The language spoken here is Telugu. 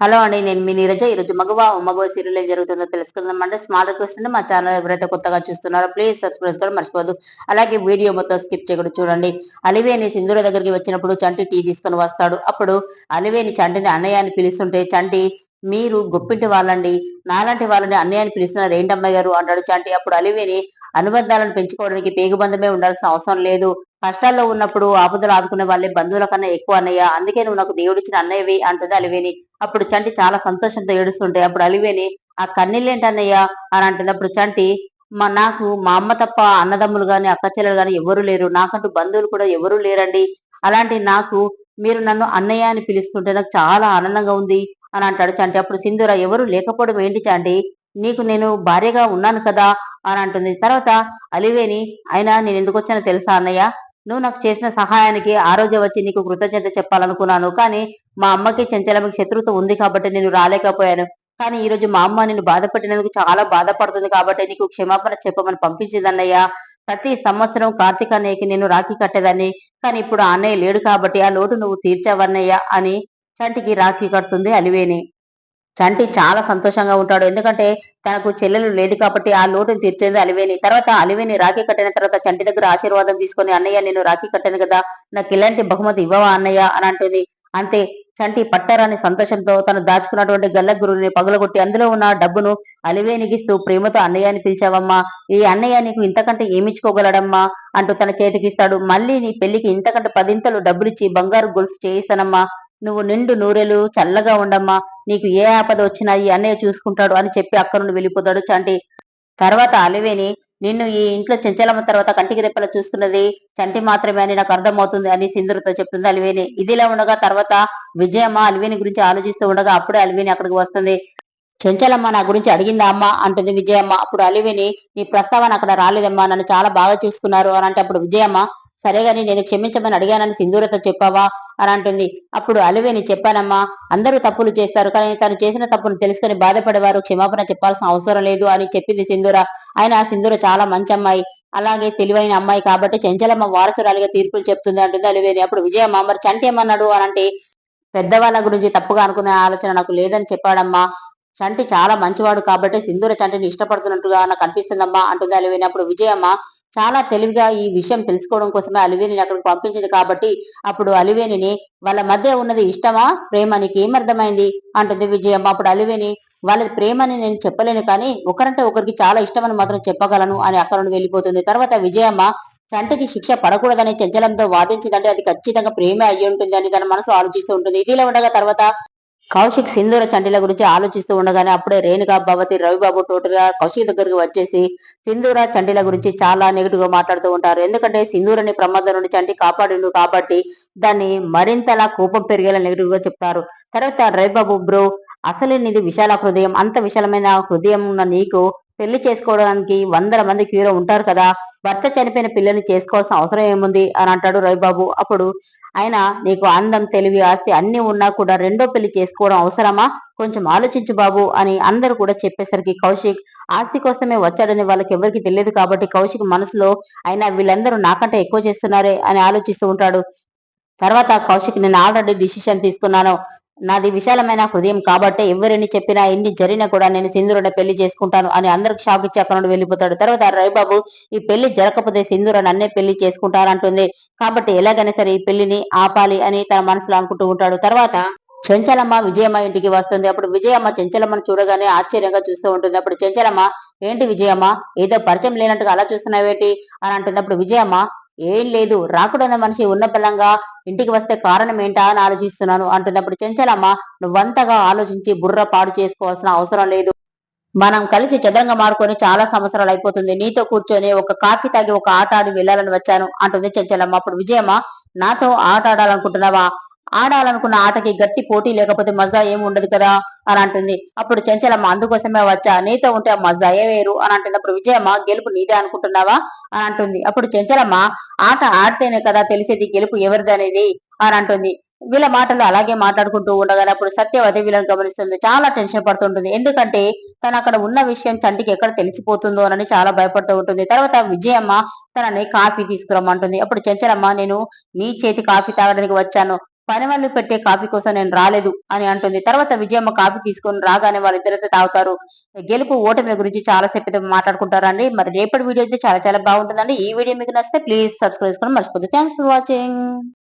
హలో అండి నేను మీ నీరజ. ఈరోజు మగవా మగవ సీరియల్ ఏం జరుగుతుందో తెలుసుకుందాం అంటే స్మాల్ రిక్వెస్ట్ అండి మా ఛానల్ ఎవరైతే కొత్తగా చూస్తున్నారో ప్లీజ్ సబ్స్క్రైబ్ కూడా మర్చిపోదు అలాగే వీడియో మొత్తం స్కిప్ చేయకుండా చూడండి. అలివేని సింధుర దగ్గరికి వచ్చినప్పుడు చంటి టీ తీసుకొని వస్తాడు. అప్పుడు అలివేని చంటిని అన్నయ్య అని పిలుస్తుంటే చంటి మీరు గొప్పింటి వాళ్ళండి. నాలాంటి వాళ్ళని అన్నయ్య అని పిలుస్తున్నారు. ఏంటమ్మాయి గారు? అంటాడు చంటి. అప్పుడు అలివేని అనుబంధాలను పెంచుకోవడానికి పేగుబంధమే ఉండాల్సిన అవసరం లేదు. కష్టాల్లో ఉన్నప్పుడు ఆపదలు ఆదుకునే వాళ్ళే బంధువుల కన్నా ఎక్కువ అన్నయ్య. అందుకే నువ్వు నాకు దేవుడిచ్చిన అన్నయ్యవి అంటుంది అలివేని. అప్పుడు చంటి చాలా సంతోషంతో ఏడుస్తుంటే అప్పుడు అలివేని ఆ కన్నీళ్ళేంటన్నయ్యా? అని అంటుంది అప్పుడు చంటి మా నాకు మా అమ్మ తప్ప అన్నదమ్ములు కానీ అక్క చెల్లెలు కానీ ఎవరూ లేరు. నాకంటూ బంధువులు కూడా ఎవరూ లేరండి. అలాంటి నాకు మీరు నన్ను అన్నయ్య అని పిలుస్తుంటే నాకు చాలా ఆనందంగా ఉంది అని అంటాడు చంటి. అప్పుడు సింధూర ఎవరు లేకపోవడం ఏంటి చంటి? నీకు నేను భార్యగా ఉన్నాను కదా? అని అంటుంది. తర్వాత అలివేని అయినా నేను ఎందుకు వచ్చానో తెలుసా అన్నయ్య? నువ్వు నాకు చేసిన సహాయానికి ఆ రోజే వచ్చి నీకు కృతజ్ఞత చెప్పాలనుకున్నాను. కానీ మా అమ్మకి చెంచలమ్మకి శత్రుత ఉంది కాబట్టి నేను రాలేకపోయాను. కానీ ఈ రోజు మా అమ్మ నేను బాధపెట్టినందుకు చాలా బాధపడుతుంది కాబట్టి నీకు క్షమాపణ చెప్పమని పంపించిందన్నయ్యా. ప్రతి సంవత్సరం కార్తీక అన్నయ్యకి నేను రాఖీ కట్టేదాన్ని. కానీ ఇప్పుడు ఆ అన్నయ్య లేడు కాబట్టి ఆ లోటు నువ్వు తీర్చావన్నయ్యా అని చంటికి రాఖీ కడుతుంది అలివేని. చంటి చాలా సంతోషంగా ఉంటాడు. ఎందుకంటే తనకు చెల్లెలు లేదు కాబట్టి ఆ లోటును తీర్చేది అలివేని. తర్వాత అలివేని రాఖీ కట్టిన తర్వాత చంటి దగ్గర ఆశీర్వాదం తీసుకొని అన్నయ్య నేను రాఖీ కట్టాను కదా నాకు ఇలాంటి బహుమతి ఇవ్వవా అన్నయ్య? అని అంటుంది. అంతే. చంటి పట్టారాని సంతోషంతో తను దాచుకున్నటువంటి గల్ల గురువుని పగలగొట్టి అందులో ఉన్న డబ్బును అలివేనిగిస్తూ ప్రేమతో అన్నయ్యని పిలిచావమ్మా. ఈ అన్నయ్య నీకు ఇంతకంటే ఏమిచ్చుకోగలడమ్మా? అంటూ తన చేతికిస్తాడు మళ్ళీ నీ పెళ్ళికి ఇంతకంటే పదింతలు డబ్బులిచ్చి బంగారు గొలుసు చేయిస్తానమ్మా. నువ్వు నిండు నూరెలు చల్లగా ఉండమ్మా. నీకు ఏ ఆపద వచ్చినా ఈ అన్నయ్య చూసుకుంటాడు అని చెప్పి అక్క నుండి వెళ్ళిపోతాడు చంటి. తర్వాత అలివేని నిన్ను ఈ ఇంట్లో చెంచలమ్మ తర్వాత కంటికి రెప్పల చూస్తున్నది. చంటి మాత్రమే అని నాకు అర్థమవుతుంది అని సింధురతో చెప్తుంది అలివేని. ఇదిలా ఉండగా తర్వాత విజయమ్మ అలివేని గురించి ఆలోచిస్తూ ఉండగా అప్పుడే అలివేని అక్కడికి వస్తుంది. చెంచలమ్మ నా గురించి అడిగిందా అమ్మ? అంటుంది విజయమ్మ. అప్పుడు అలివేని నీ ప్రస్తావన అక్కడ రాలేదమ్మా. నన్ను చాలా బాగా చూసుకున్నారు అని అంటే అప్పుడు విజయమ్మ సరే గాని నేను క్షమించమని అడిగానని సింధూరతో చెప్పావా? అని అంటుంది. అప్పుడు అలివేని చెప్పానమ్మా అందరూ తప్పులు చేస్తారు. కానీ తను చేసిన తప్పును తెలుసుకుని బాధపడేవారు. క్షమాపణ చెప్పాల్సిన అవసరం లేదు అని చెప్పింది సింధూర. ఆయన సింధూర చాలా మంచి అమ్మాయి. అలాగే తెలివైన అమ్మాయి కాబట్టి చెంచలమ్మ వారసురాలిగా తీర్పులు చెప్తుంది అంటుంది అలివేని అప్పుడు విజయమ్మ మరి చంటి ఏమన్నాడు? అని అంటే పెద్దవాళ్ళ గురించి తప్పుగా అనుకునే ఆలోచన నాకు లేదని చెప్పాడమ్మా. చంటి చాలా మంచివాడు కాబట్టి సింధూర చంటిని ఇష్టపడుతున్నట్టుగా నాకు అనిపిస్తుందమ్మా అంటుంది అలివేని అప్పుడు విజయమ్మ చాలా తెలివిగా ఈ విషయం తెలుసుకోవడం కోసమే అలివేనిని అక్కడికి పంపించింది కాబట్టి అప్పుడు అలివేనిని వాళ్ళ మధ్య ఉన్నది ఇష్టమా? ప్రేమ నీకు ఏమర్థమైంది అంటుంది విజయమ్మ అప్పుడు అలివేని వాళ్ళ ప్రేమని నేను చెప్పలేను కానీ ఒకరంటే ఒకరికి చాలా ఇష్టమని మాత్రం చెప్పగలను అని అక్కడ నుండి వెళ్ళిపోతుంది. తర్వాత విజయమ్మ చంటికి శిక్ష పడకూడదని చెంచలంతో వాదించిందంటే అది ఖచ్చితంగా ప్రేమే అయ్యి ఉంటుంది అని తన మనసు ఆలోచిస్తూ ఉంటుంది. ఇదిలా ఉండగా తర్వాత కౌశిక్ సింధూర చంటిల గురించి ఆలోచిస్తూ ఉండగానే అప్పుడే రేణుగా భవతి రవిబాబు టోటల్ కౌశిక్ దగ్గరికి వచ్చేసి సింధూర చంటిల గురించి చాలా నెగిటివ్గా మాట్లాడుతూ ఉంటారు. ఎందుకంటే సింధూరని ప్రమాదం నుండి చంటి కాపాడిండు కాబట్టి దాన్ని మరింతలా కోపం పెరిగేలా నెగిటివ్గా చెప్తారు. తర్వాత రవిబాబు బ్రో అసలు నీది విశాల హృదయం. అంత విశాలమైన హృదయం ఉన్న నీకు పెళ్ళి చేసుకోవడానికి వందల మంది క్యూలో ఉంటారు కదా భర్త చనిపోయిన పిల్లల్ని చేసుకోవాల్సిన అవసరం ఏముంది? అని అంటాడు రవిబాబు. అప్పుడు ఆయన నీకు అందం తెలివి ఆస్తి అన్ని ఉన్నా కూడా రెండో పెళ్ళి చేసుకోవడం అవసరమా? కొంచెం ఆలోచించు బాబు అని అందరూ కూడా చెప్పేసరికి కౌశిక్ ఆస్తి కోసమే వచ్చాడని వాళ్ళకి ఎవరికి తెలియదు కాబట్టి కౌశిక్ మనసులో అయినా వీళ్ళందరూ నాకంటే ఎక్కువ చేస్తున్నారే అని ఆలోచిస్తూ ఉంటాడు. తర్వాత కౌశిక్ నేను ఆల్రెడీ డిసిషన్ తీసుకున్నాను. నాది విశాలమైన హృదయం కాబట్టి ఎవరిని చెప్పినా ఎన్ని జరిగినా కూడా నేను సింధూరని పెళ్ళి చేసుకుంటాను అని అందరికి షాక్ ఇచ్చి అక్కడ నుండి వెళ్ళిపోతాడు. తర్వాత రవిబాబు ఈ పెళ్ళి జరగకపోతే సింధూర నన్నే పెళ్ళి చేసుకుంటానంటుంది కాబట్టి ఎలాగైనా సరే ఈ పెళ్ళిని ఆపాలి అని తన మనసులో అనుకుంటూ ఉంటాడు. తర్వాత చెంచలమ్మ విజయమ్మ ఇంటికి వస్తుంది. అప్పుడు విజయమ్మ చెంచలమ్మను చూడగానే ఆశ్చర్యంగా చూస్తూ ఉంటుంది. అప్పుడు చెంచలమ్మ ఏంటి విజయమ్మ? ఏదో పరిచయం లేనట్టుగా అలా చూస్తున్నావేంటి? అని అంటుంది. అప్పుడు విజయమ్మ ఏం లేదు. రాకుడన్న మనిషి ఉన్న పిల్లంగా ఇంటికి వస్తే కారణం ఏంటా అని ఆలోచిస్తున్నాను అంటున్నప్పుడు చెంచలమ్మ నువ్వంతగా ఆలోచించి బుర్ర పాడు చేసుకోవాల్సిన అవసరం లేదు. మనం కలిసి చదరంగం ఆడుకొని చాలా సంవత్సరాలు అయిపోతుంది. నీతో కూర్చొని ఒక కాఫీ తాగి ఒక ఆట ఆడి వెళ్ళాలని వచ్చాను అంటుంది చెంచలమ్మ. అప్పుడు విజయమ్మ నాతో ఆట ఆడాలనుకుంటున్నావా? ఆడాలనుకున్న ఆటకి గట్టి పోటీ లేకపోతే మజా ఏమి ఉండదు కదా అని అంటుంది. అప్పుడు చెంచలమ్మ అందుకోసమే వచ్చా? నీతో ఉంటే ఆ మజాయే వేరు అని అంటుంది అప్పుడు విజయమ్మ గెలుపు నీదే అనుకుంటున్నావా? అని అంటుంది. అప్పుడు చెంచలమ్మ ఆట ఆడితేనే కదా తెలిసేది గెలుపు ఎవరిది అనేది అని అంటుంది. వీళ్ళ మాటలు అలాగే మాట్లాడుకుంటూ ఉండగానే అప్పుడు సత్యవతి వీళ్ళని గమనిస్తుంది. చాలా టెన్షన్ పడుతుంటుంది. ఎందుకంటే తను అక్కడ ఉన్న విషయం చంటికి ఎక్కడ తెలిసిపోతుందో అని చాలా భయపడుతూ ఉంటుంది. తర్వాత విజయమ్మ తనని కాఫీ తీసుకురమ్మంటుంది. అప్పుడు చెంచలమ్మ నేను నీ చేతి కాఫీ తాగడానికి వచ్చాను. పని వాళ్ళు పెట్టే కాఫీ కోసం నేను రాలేదు అని అంటుంది. తర్వాత విజయమ్మ కాఫీ తీసుకొని రాగానే వాళ్ళిద్దరైతే తాగుతారు. గెలుపు ఓటమి గురించి చాలా సేపు మాట్లాడుకుంటారండి. మరి రేపటి వీడియో అయితే చాలా చాలా బాగుంటుందండి. ఈ వీడియో మీకు నచ్చితే ప్లీజ్ సబ్స్క్రైబ్ చేసుకోవడం మర్చిపోద్దు థ్యాంక్స్ ఫర్ వాచింగ్